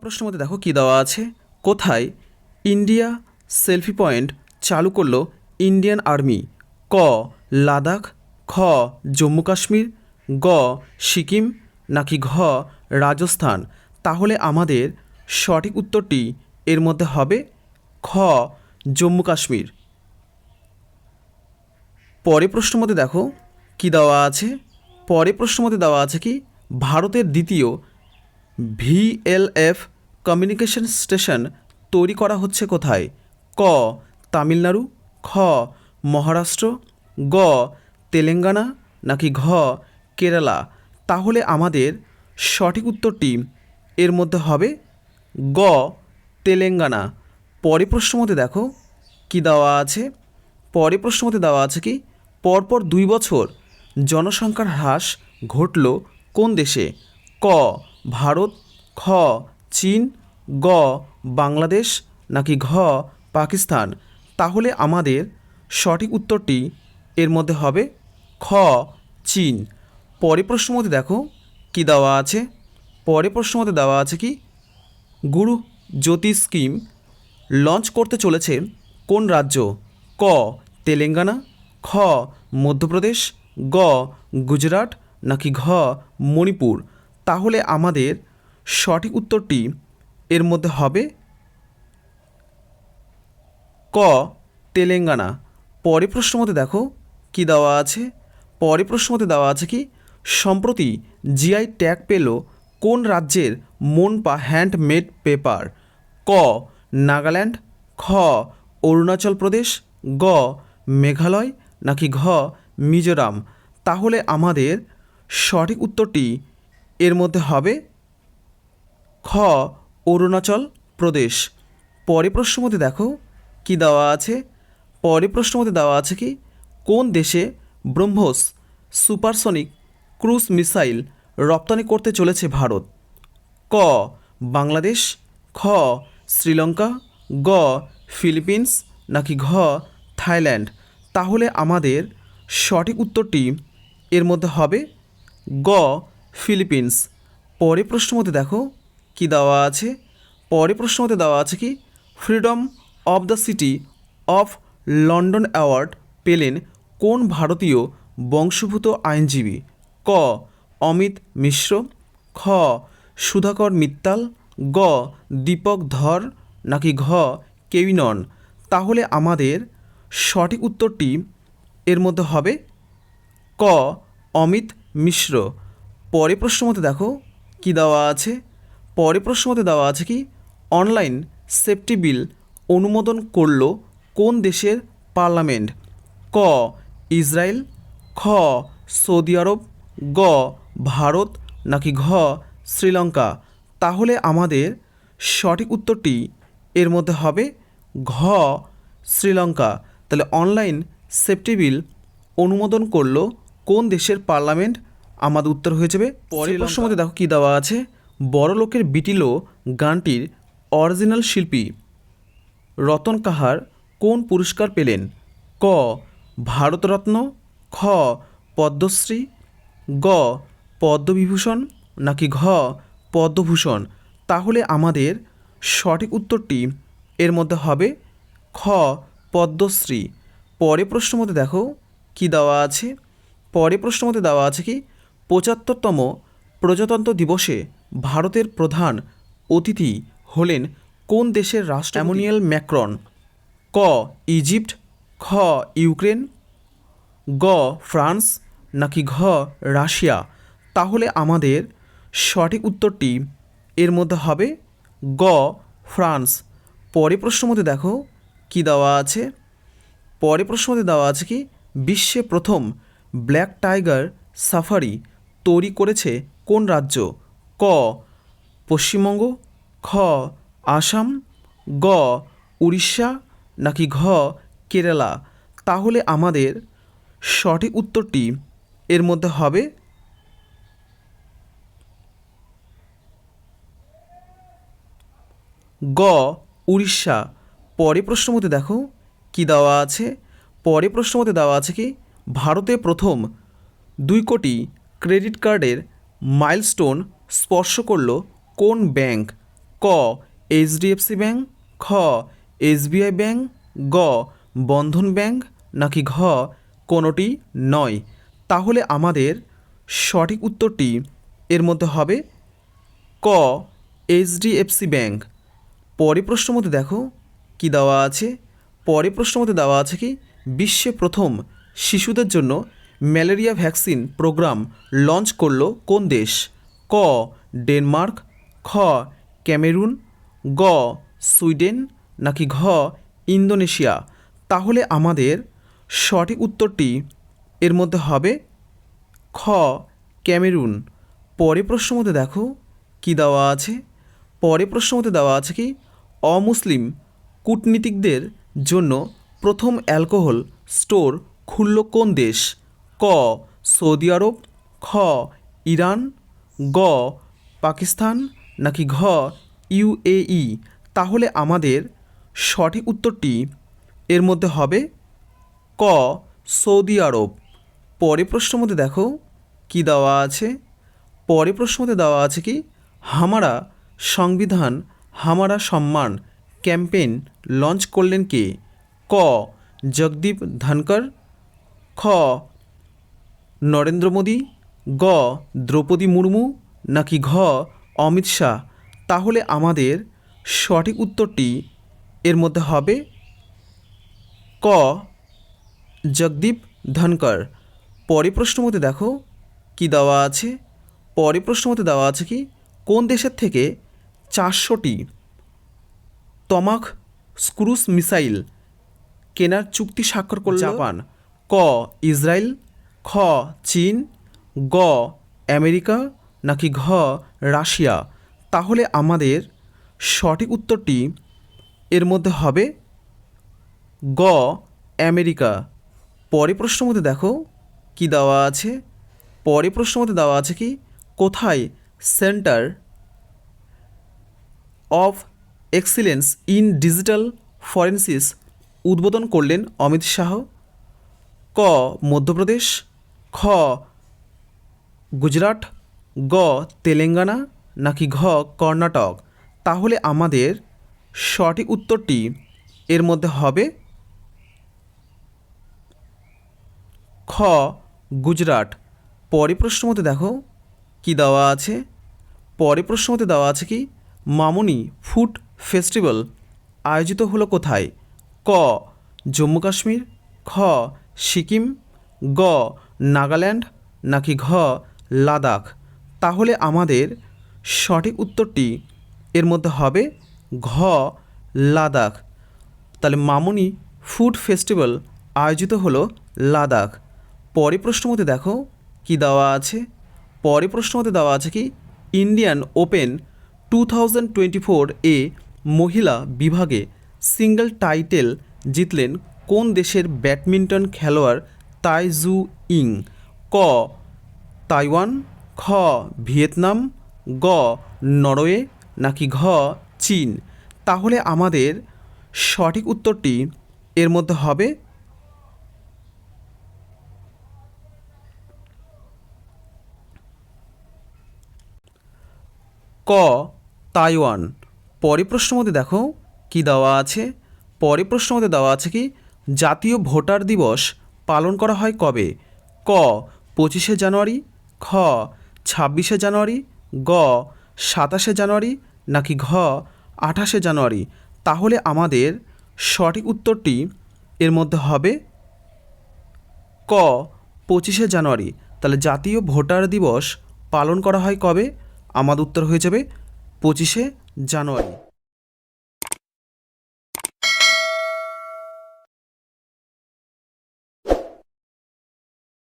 প্রশ্নের মধ্যে দেখো কী দেওয়া আছে? কোথায় ইন্ডিয়া সেলফি পয়েন্ট চালু করল ইন্ডিয়ান আর্মি? ক, লাদাখ, খ, জম্মু কাশ্মীর, গ, সিকিম, নাকি ঘ, রাজস্থান? তাহলে আমাদের সঠিক উত্তরটি এর মধ্যে হবে খ, জম্মু কাশ্মীর। পরে প্রশ্ন মধ্যে দেখো কি দেওয়া আছে? পরে প্রশ্ন মধ্যে দেওয়া আছে কি? ভারতের দ্বিতীয় ভিএলএফ কমিউনিকেশন স্টেশন তৈরি করা হচ্ছে কোথায়? ক, তামিলনাড়ু, খ, মহারাষ্ট্র, গ, তেলেঙ্গানা, নাকি ঘ, কেরালা? তাহলে আমাদের সঠিক উত্তরটি এর মধ্যে হবে গ, তেলেঙ্গানা। পরে প্রশ্ন মধ্যে দেখো কি দেওয়া আছে? পরে প্রশ্ন মধ্যে দেওয়া আছে কি, পরপর দুই বছর জনসংখ্যার হ্রাস ঘটল কোন দেশে? ক, ভারত, খ চীন, গ, বাংলাদেশ নাকি ঘ, পাকিস্তান? তাহলে আমাদের সঠিক উত্তরটি এর মধ্যে হবে খ, চীন। পরে প্রশ্ন মধ্যে দেখো কি দেওয়া আছে। পরে প্রশ্ন মধ্যে দেওয়া আছে কি, গুরু জ্যোতি স্কিম লঞ্চ করতে চলেছে কোন রাজ্য? ক, তেলেঙ্গানা, খ, মধ্যপ্রদেশ, গ, গুজরাট নাকি ঘ, মণিপুর? তাহলে আমাদের সঠিক উত্তরটি এর মধ্যে হবে ক, তেলেঙ্গানা। পরে প্রশ্ন মতে দেখো কি দেওয়া আছে? পরে প্রশ্ন মতে দেওয়া আছে কি, সম্প্রতি জিআই ট্যাগ পেল কোন রাজ্যের মনপা হ্যান্ডমেড পেপার ক, নাগাল্যান্ড। খ, অরুণাচল প্রদেশ। গ, মেঘালয়। নাকি ঘ, মিজোরাম? তাহলে আমাদের সঠিক উত্তরটি এর মধ্যে হবে খ, অরুণাচল প্রদেশ। পরে প্রশ্ন মধ্যে দেখো, কি দেওয়া আছে? পরে প্রশ্ন মধ্যে দেওয়া আছে কি, কোন দেশে ব্রহ্মোস সুপারসনিক ক্রুজ মিসাইল রপ্তানি করতে চলেছে ভারত? ক, বাংলাদেশ, খ, শ্রীলঙ্কা, গ, ফিলিপিন্স, নাকি ঘ, থাইল্যান্ড? তাহলে আমাদের সঠিক উত্তরটি এর মধ্যে হবে গ, ফিলিপিন্স। পরে প্রশ্ন মধ্যে দেখো কি দেওয়া আছে? পরে প্রশ্ন মধ্যে দেওয়া আছে কি freedom of the city of London award পেলেন কোন ভারতীয় বংশভূত আইনজীবী? ক, অমিত মিশ্র, খ, সুধাকর মিত্তাল, গ, দীপক ধর, নাকি ঘ, কেউই নন? তাহলে আমাদের সঠিক উত্তরটি এর মধ্যে হবে ক, অমিত মিশ্র। পরে প্রশ্ন মতে দেখো কি দেওয়া আছে? পরে প্রশ্ন মতে দেওয়া আছে কি, অনলাইন সেফটি বিল অনুমোদন করল কোন দেশের পার্লামেন্ট? ক, ইসরায়েল, খ, সৌদি আরব, গ, ভারত, নাকি ঘ, শ্রীলঙ্কা? তাহলে আমাদের সঠিক উত্তরটি এর মধ্যে হবে ঘ, শ্রীলঙ্কা। তাহলে অনলাইন সেফটি বিল অনুমোদন করল কোন দেশের পার্লামেন্ট? আমাদের উত্তর হয়ে যাবে। পরের মধ্যে দেখো কী দেওয়া আছে বড় লোকের বিটিলো গানটির অরিজিনাল শিল্পী রতন কাহার কোন পুরস্কার পেলেন? ক. ভারতরত্ন, খ. পদ্মশ্রী, গ. পদ্মবিভূষণ নাকি ঘ. পদ্মভূষণ? তাহলে আমাদের সঠিক উত্তরটি এর মধ্যে হবে খ. পদ্মশ্রী। পরে প্রশ্ন মধ্যে দেখো কি দেওয়া আছে। পরে প্রশ্ন মধ্যে দেওয়া আছে কি পঁচাত্তরতম প্রজাতন্ত্র দিবসে ভারতের প্রধান অতিথি হলেন কোন দেশের রাষ্ট্র অ্যামোনিয়াল ম্যাক্রন। ক ইজিপ্ট খ ইউক্রেন গ ফ্রান্স নাকি ঘ রাশিয়া? তাহলে আমাদের সঠিক উত্তরটি এর মধ্যে হবে গ ফ্রান্স। পরে প্রশ্ন মধ্যে দেখো কি দেওয়া আছে। পরে প্রশ্ন মধ্যে দেওয়া আছে কি বিশ্বে প্রথম ব্ল্যাক টাইগার সাফারি তৈরি করেছে কোন রাজ্য? ক, পশ্চিমবঙ্গ, খ, আসাম, গ, উড়িষ্যা, নাকি ঘ, কেরালা? তাহলে আমাদের সঠিক উত্তরটি এর মধ্যে হবে গ, উড়িষ্যা। পরে প্রশ্ন মধ্যে দেখো কি দেওয়া আছে? পরে প্রশ্ন মধ্যে দেওয়া আছে কি ভারতে প্রথম দুই কোটি ক্রেডিট কার্ডের মাইলস্টোন স্পর্শ করল কোন ব্যাংক? ক এইচডিএফসি ব্যাংক, খ এসবিআই ব্যাংক, গ, বন্ধন ব্যাংক, নাকি ঘ, কোনোটি নয়? তাহলে আমাদের সঠিক উত্তরটি এর মধ্যে হবে ক এইচডিএফসি ব্যাংক। পরে প্রশ্ন মধ্যে দেখো কি দেওয়া আছে। পরে প্রশ্ন মধ্যে দেওয়া আছে কি, বিশ্বে প্রথম শিশুদের জন্য ম্যালেরিয়া ভ্যাকসিন প্রোগ্রাম লঞ্চ করল কোন দেশ? ক. ডেনমার্ক, খ. ক্যামেরুন, গ. সুইডেন, নাকি ঘ. ইন্দোনেশিয়া? তাহলে আমাদের সঠিক উত্তরটি এর মধ্যে হবে খ. ক্যামেরুন। পরে প্রশ্ন মধ্যে দেখো কি দেওয়া আছে। পরে প্রশ্ন মধ্যে দেওয়া আছে কি, অমুসলিম কূটনীতিকদের জন্য প্রথম অ্যালকোহল স্টোর খুলল কোন দেশ? ক. সৌদি আরব, খ. ইরান গ, পাকিস্তান নাকি ঘ ইউএই তাহলে আমাদের সঠিক উত্তরটি এর মধ্যে হবে ক, সৌদি আরব। পরে প্রশ্ন মধ্যে দেখো কি দেওয়া আছে। পরে প্রশ্ন মধ্যে দেওয়া আছে কি, হামারা সংবিধান, হামারা সম্মান ক্যাম্পেইন লঞ্চ করলেন কে? ক, জগদীপ ধনকর খ, নরেন্দ্র মোদী। গ দ্রৌপদী মুর্মু নাকি ঘ অমিত শাহ? তাহলে আমাদের সঠিক উত্তরটি এর মধ্যে হবে ক জগদীপ ধনকর। পরে প্রশ্ন মতে দেখো কি দেওয়া আছে। পরে প্রশ্ন মধ্যে দেওয়া আছে কি কোন দেশের থেকে চারশোটি তমাক স্ক্রুস মিসাইল কেনার চুক্তি স্বাক্ষর করল? জাপান। ক ইসরায়েল খ চীন গ, আমেরিকা নাকি ঘ, রাশিয়া? তাহলে আমাদের সঠিক উত্তরটি এর মধ্যে হবে গ, আমেরিকা। পরে প্রশ্ন মধ্যে দেখো কি দেওয়া আছে। পরে প্রশ্ন মধ্যে দেওয়া আছে কি, কোথায় centre of excellence in digital forensics উদ্বোধন করলেন অমিত শাহ? ক, মধ্যপ্রদেশ। খ গুজরাট, গ তেলেঙ্গানা, নাকি ঘ কর্ণাটক? তাহলে আমাদের সঠিক উত্তরটি এর মধ্যে হবে খ, গুজরাট। পরে প্রশ্ন মধ্যে দেখো, কি দেওয়া আছে? পরে প্রশ্ন মধ্যে দেওয়া আছে কি, মামুনি ফুড ফেস্টিভ্যাল আয়োজিত হলো কোথায়? ক, জম্মু কাশ্মীর, খ, সিকিম, গ, নাগাল্যান্ড, নাকি ঘ লাদাখ। তাহলে আমাদের সঠিক উত্তরটি এর মধ্যে হবে ঘ, লাদাখ। তাহলে মামুনি ফুড ফেস্টিভ্যাল আয়োজিত হলো লাদাখ। পরে প্রশ্ন মধ্যে দেখো কি দেওয়া আছে? পরে প্রশ্ন মধ্যে দেওয়া আছে কি Indian Open two thousand twenty four এ মহিলা বিভাগে সিঙ্গেল টাইটেল জিতলেন কোন দেশের ব্যাডমিন্টন খেলোয়াড় তাইজু ইং? ক তাইওয়ান, খ, ভিয়েতনাম, গ, নরওয়ে, নাকি ঘ, চীন। তাহলে আমাদের সঠিক উত্তরটি এর মধ্যে হবে ক, তাইওয়ান। পরে প্রশ্ন মধ্যে দেখো কি দেওয়া আছে। পরে প্রশ্ন মধ্যে দেওয়া আছে কি, জাতীয় ভোটার দিবস পালন করা হয় কবে? ক, পঁচিশে জানুয়ারি খ, ছাব্বিশে জানুয়ারি, গ, সাতাশে জানুয়ারি নাকি ঘ, আঠাশে জানুয়ারি? তাহলে আমাদের সঠিক উত্তরটি এর মধ্যে হবে ক, পঁচিশে জানুয়ারি। তাহলে জাতীয় ভোটার দিবস পালন করা হয় কবে? আমাদের উত্তর হয়ে যাবে পঁচিশে জানুয়ারি।